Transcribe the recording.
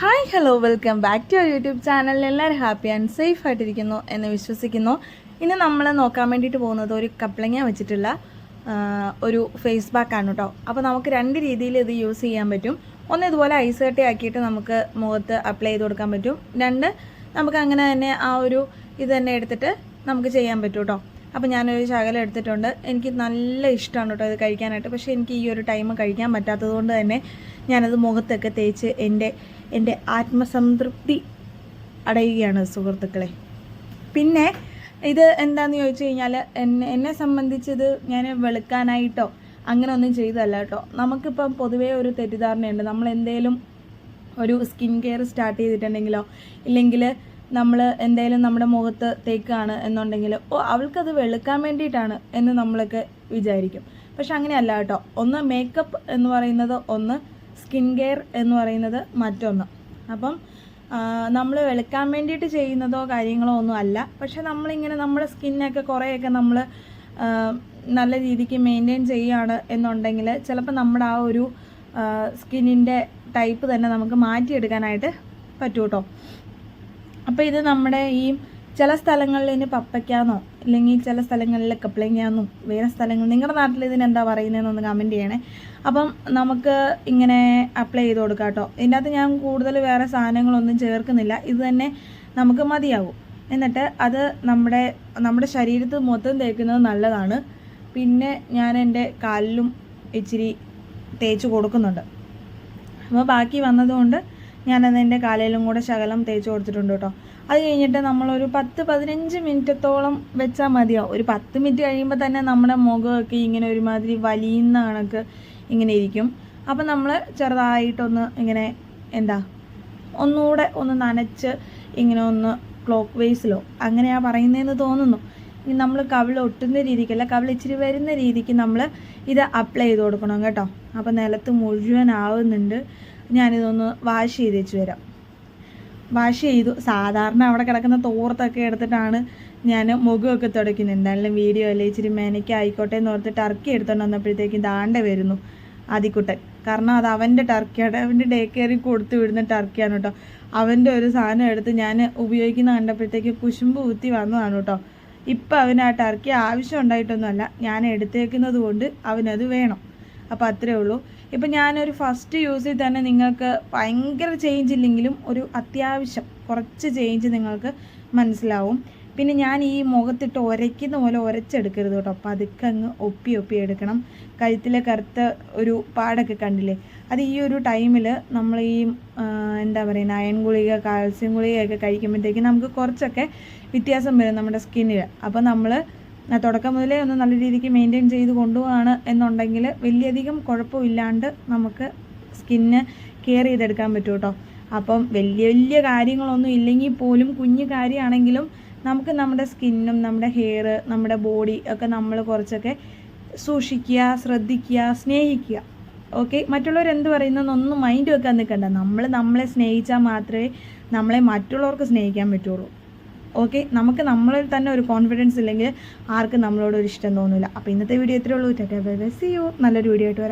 Hi hello welcome back to our YouTube channel എല്ലാവരും happy and safe ആയിട്ടിരിക്കുന്നു എന്ന് വിശ്വസിക്കുന്നു. ഇന്ന് നമ്മൾ നോക്കാൻ വേണ്ടിയിട്ട് പോകുന്നത് ഒരു കപ്ലങ്ങ വെച്ചിട്ടുള്ള ഒരു ഫേസ് പാക്കാണ് കേട്ടോ അപ്പോൾ നമുക്ക് രണ്ട് രീതിയിൽ ഇത് യൂസ് ചെയ്യാൻ പറ്റും. ഒന്ന് ഇതുപോലെ ഐസ് കട്ടി ആക്കിയിട്ട് നമുക്ക് മുഖത്ത് അപ്ലൈ ചെയ്ത് കൊടുക്കാൻ പറ്റും. രണ്ട് നമുക്ക് അങ്ങനെ തന്നെ ആ ഒരു ഇത് തന്നെ എടുത്തിട്ട് നമുക്ക് ചെയ്യാൻ പറ്റും കേട്ടോ അപ്പോൾ ഞാനൊരു ശകലം എടുത്തിട്ടുണ്ട്. എനിക്ക് നല്ല ഇഷ്ടമാണ് കേട്ടോ ഇത് കഴിക്കാനായിട്ട്. പക്ഷേ എനിക്ക് ഈ ഒരു ടൈം കഴിക്കാൻ പറ്റാത്തത് കൊണ്ട് തന്നെ ഞാനത് മുഖത്തൊക്കെ തേച്ച് എന്റെ എന്റെ ആത്മസംതൃപ്തി അടയുകയാണ് സുഹൃത്തുക്കളെ. പിന്നെ ഇത് എന്താന്ന് ചോദിച്ചു കഴിഞ്ഞാൽ എന്നെ എന്നെ സംബന്ധിച്ചത് ഞാൻ വെളുക്കാനായിട്ടോ അങ്ങനെ ഒന്നും ചെയ്തതല്ല കേട്ടോ. നമുക്കിപ്പം പൊതുവേ ഒരു തെറ്റിദ്ധാരണയുണ്ട്. നമ്മൾ എന്തേലും ഒരു സ്കിൻ കെയർ സ്റ്റാർട്ട് ചെയ്തിട്ടുണ്ടെങ്കിലോ ഇല്ലെങ്കിൽ നമ്മൾ എന്തെങ്കിലും നമ്മുടെ മുഖത്ത് തേക്കുകയാണ് എന്നുണ്ടെങ്കിൽ ഓ അവൾക്കത് വെളുക്കാൻ വേണ്ടിയിട്ടാണ് എന്ന് നമ്മളൊക്കെ വിചാരിക്കും. പക്ഷെ അങ്ങനെയല്ല കേട്ടോ. ഒന്ന് മേക്കപ്പ് എന്ന് പറയുന്നത് ഒന്ന് സ്കിൻ കെയർ എന്ന് പറയുന്നത് മറ്റൊന്ന്. അപ്പം നമ്മൾ വെളുക്കാൻ വേണ്ടിയിട്ട് ചെയ്യുന്നതോ കാര്യങ്ങളോ ഒന്നും അല്ല. പക്ഷെ നമ്മളിങ്ങനെ നമ്മുടെ സ്കിന്നൊക്കെ കുറേയൊക്കെ നമ്മൾ നല്ല രീതിക്ക് മെയിന്റെയിൻ ചെയ്യുകയാണ് എന്നുണ്ടെങ്കിൽ ചിലപ്പോൾ നമ്മുടെ ആ ഒരു സ്കിന്നിന്റെ ടൈപ്പ് തന്നെ നമുക്ക് മാറ്റിയെടുക്കാനായിട്ട് പറ്റൂട്ടോ. അപ്പോൾ ഇത് നമ്മുടെ ഈ ചില സ്ഥലങ്ങളിൽ ഇനി പപ്പയ്ക്കാന്നോ അല്ലെങ്കിൽ ചില സ്ഥലങ്ങളിൽ കപ്ലങ്ങാന്നും വേറെ സ്ഥലങ്ങൾ നിങ്ങളുടെ നാട്ടിൽ ഇതിനെന്താ പറയുന്നതെന്നൊന്ന് കമന്റ് ചെയ്യണേ. അപ്പം നമുക്ക് ഇങ്ങനെ അപ്ലൈ ചെയ്ത് കൊടുക്കാം കേട്ടോ. ഇതിനകത്ത് ഞാൻ കൂടുതൽ വേറെ സാധനങ്ങളൊന്നും ചേർക്കുന്നില്ല. ഇത് തന്നെ നമുക്ക് മതിയാവും. എന്നിട്ട് അത് നമ്മുടെ നമ്മുടെ ശരീരത്ത് മൊത്തം തേക്കുന്നത് നല്ലതാണ്. പിന്നെ ഞാൻ എന്റെ കാലിലും ഇച്ചിരി തേച്ച് കൊടുക്കുന്നുണ്ട്. അപ്പോൾ ബാക്കി വന്നതുകൊണ്ട് ഞാനത് എന്റെ കാലയിലും കൂടെ ശകലം തേച്ച് കൊടുത്തിട്ടുണ്ട് കേട്ടോ. അത് കഴിഞ്ഞിട്ട് നമ്മളൊരു പത്ത് പതിനഞ്ച് മിനിറ്റത്തോളം വെച്ചാൽ മതിയാവും. ഒരു പത്ത് മിനിറ്റ് കഴിയുമ്പോൾ തന്നെ നമ്മുടെ മുഖമൊക്കെ ഇങ്ങനെ ഒരുമാതിരി വലിയുന്ന കണക്ക് ഇങ്ങനെ ഇരിക്കും. അപ്പം നമ്മൾ ചെറുതായിട്ടൊന്ന് ഇങ്ങനെ എന്താ ഒന്നുകൂടെ ഒന്ന് നനച്ച് ഇങ്ങനെ ഒന്ന് ക്ലോക്ക് വൈസിലോ അങ്ങനെയാണ് പറയുന്നതെന്ന് തോന്നുന്നു. നമ്മൾ കവിൾ ഒട്ടുന്ന രീതിക്കല്ല കവിൾ ഇച്ചിരി വരുന്ന രീതിക്ക് നമ്മൾ ഇത് അപ്ലൈ ചെയ്ത് കൊടുക്കണം കേട്ടോ. അപ്പോൾ നിലത്ത് മുഴുവൻ ആവുന്നുണ്ട് ഞാനിതൊന്ന് വാഷ് ചെയ്ത് വെച്ച് വരാം. വാഷ് ചെയ്തു. സാധാരണ അവിടെ കിടക്കുന്ന തോർത്തൊക്കെ എടുത്തിട്ടാണ് ഞാൻ മുഖമൊക്കെ തുടയ്ക്കുന്നത്. എന്തായാലും വീഡിയോ അല്ലേ ഇച്ചിരി മേനയ്ക്ക് ആയിക്കോട്ടെ എന്ന് ഓർത്ത് ടർക്കി എടുത്തോണ്ട് വന്നപ്പോഴത്തേക്കും ദാണ്ട വരുന്നു ആദിക്കുട്ടൻ കാരണം അത് അവന്റെ ടർക്കിയാണ് അവന്റെ ഡേ കെയറിൽ കൊടുത്തു വിടുന്ന ടർക്കിയാണ് കേട്ടോ അവന്റെ ഒരു സാധനം എടുത്ത് ഞാൻ ഉപയോഗിക്കുന്ന കണ്ടപ്പോഴത്തേക്ക് കുശുമ്പ് കുത്തി വന്നതാണ് കേട്ടോ ഇപ്പം അവന് ആ ടർക്കി ആവശ്യം ഉണ്ടായിട്ടൊന്നുമല്ല. ഞാൻ എടുത്തേക്കുന്നത് കൊണ്ട് അവനത് വേണം. അപ്പോൾ അത്രേ ഉള്ളൂ. ഇപ്പം ഞാനൊരു ഫസ്റ്റ് യൂസിൽ തന്നെ നിങ്ങൾക്ക് ഭയങ്കര ചേഞ്ച് ഇല്ലെങ്കിലും ഒരു അത്യാവശ്യം കുറച്ച് ചേഞ്ച് നിങ്ങൾക്ക് മനസ്സിലാവും. പിന്നെ ഞാൻ ഈ മുഖത്തിട്ട് ഉരയ്ക്കുന്ന പോലെ ഉരച്ചെടുക്കരുത് കേട്ടോ. പതുക്കെ അങ്ങ് ഒപ്പി ഒപ്പി എടുക്കണം. കഴുത്തിലെ കറുത്ത ഒരു പാടൊക്കെ കണ്ടില്ലേ? അത് ഈ ഒരു ടൈമിൽ നമ്മൾ ഈ എന്താ പറയുക അയൺ ഗുളിക കാൽസ്യം ഗുളികയൊക്കെ കഴിക്കുമ്പോഴത്തേക്കും നമുക്ക് കുറച്ചൊക്കെ വ്യത്യാസം വരും നമ്മുടെ സ്കിന്നിൽ അപ്പോൾ നമ്മൾ തുടക്കം മുതലേ ഒന്ന് നല്ല രീതിക്ക് മെയിന്റെയിൻ ചെയ്ത് കൊണ്ടുപോവാണ് എന്നുണ്ടെങ്കിൽ വലിയധികം കുഴപ്പമില്ലാണ്ട് നമുക്ക് സ്കിന്ന് കെയർ ചെയ്തെടുക്കാൻ പറ്റും കേട്ടോ അപ്പം വലിയ വലിയ കാര്യങ്ങളൊന്നും ഇല്ലെങ്കിൽ പോലും കുഞ്ഞു കാര്യമാണെങ്കിലും നമുക്ക് നമ്മുടെ സ്കിന്നും നമ്മുടെ ഹെയർ നമ്മുടെ ബോഡി ഒക്കെ നമ്മൾ കുറച്ചൊക്കെ സൂക്ഷിക്കുക ശ്രദ്ധിക്കുക സ്നേഹിക്കുക. ഓക്കെ മറ്റുള്ളവർ എന്ത് പറയുന്നതെന്നൊന്നും മൈൻഡ് വെക്കാൻ നിൽക്കണ്ട. നമ്മൾ നമ്മളെ സ്നേഹിച്ചാൽ മാത്രമേ നമ്മളെ മറ്റുള്ളവർക്ക് സ്നേഹിക്കാൻ പറ്റുള്ളൂ. ഓക്കെ നമുക്ക് നമ്മളിൽ തന്നെ ഒരു കോൺഫിഡൻസ് ഇല്ലെങ്കിൽ ആർക്കും നമ്മളോട് ഒരു ഇഷ്ടം തോന്നില്ല അപ്പോൾ ഇന്നത്തെ വീഡിയോ ഇത്രയേ ഉള്ളൂ. Tata bye bye see you നല്ലൊരു വീഡിയോ ആയിട്ട് വരാം.